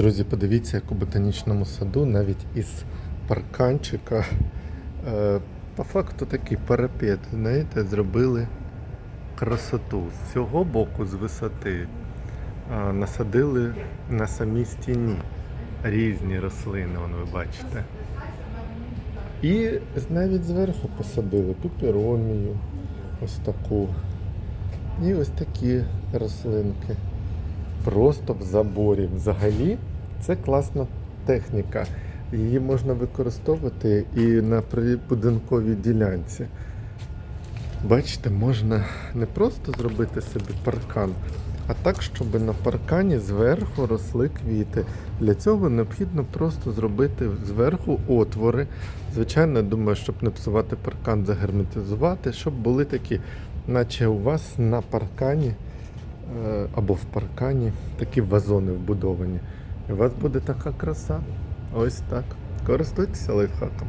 Друзі, подивіться, як у ботанічному саду навіть із парканчика е, по факту такий парапет, знаєте, зробили красоту. З цього боку, з висоти, е, насадили на самій стіні різні рослини, вон ви бачите. І навіть зверху посадили пеперонію, ось таку. І ось такі рослинки. Просто в заборі. Взагалі, це класна техніка. Її можна використовувати і на прибудинковій ділянці. Бачите, можна не просто зробити собі паркан, а так, щоб на паркані зверху росли квіти. Для цього необхідно просто зробити зверху отвори. Звичайно, думаю, щоб не псувати паркан, загерметизувати, щоб були такі, наче у вас на паркані е, або в паркані такі вазони вбудовані. У вас буде така краса. Ось так. Користуйтеся лайфхаком.